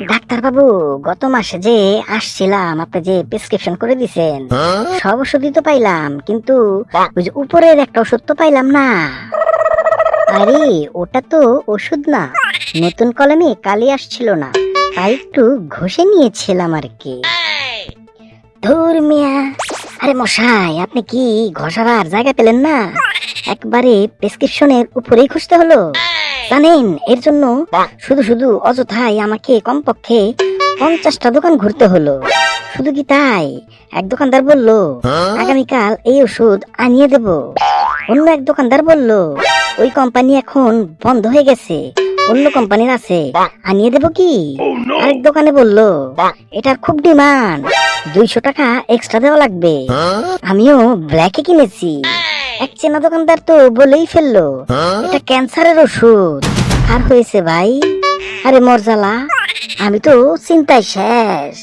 Doctor বাবু গত মাসে যে আসছিলাম আপনি যে প্রেসক্রিপশন করে দিছেন সব ওষুধই তো পাইলাম কিন্তু ওই যে উপরের একটা ওষুধ তো পাইলাম না। আরে ওটা তো ওষুধ না। নতুন কলমে কালি আসছিল না। তাই একটু ঘষে নিয়েছিলাম আর কি। ধুর মিয়া। আরে মশাই আপনি কি ঘষার আর জায়গা পেলেন না? একবারে প্রেসক্রিপশনের উপরেই খুঁজতে হলো। জানেন এর জন্য শুধু শুধু অযথাই আমাকে কমপক্ষে পঞ্চাশটা দোকান ঘুরতে হলো। শুধু কি তাই? এক দোকানদার বলল আগামীকাল এই ওষুধ আনিয়ে দেব। অন্য এক দোকানদার বলল ওই কোম্পানি এখন বন্ধ হয়ে গেছে। অন্য কোম্পানির আছে। আনিয়ে দেব কি? আরেক দোকানে বলল এটার খুব ডিমান্ড। দুইশো টাকা এক্সট্রা দেওয়া লাগবে। আমিও ব্ল্যাকে কিনেছি। এক চেনা দোকানদার তো বলেই ফেলল এটা ক্যান্সারের ওষুধ। আর হয়েছে ভাই? আরে মরজালা আমি তো চিন্তায় শেষ।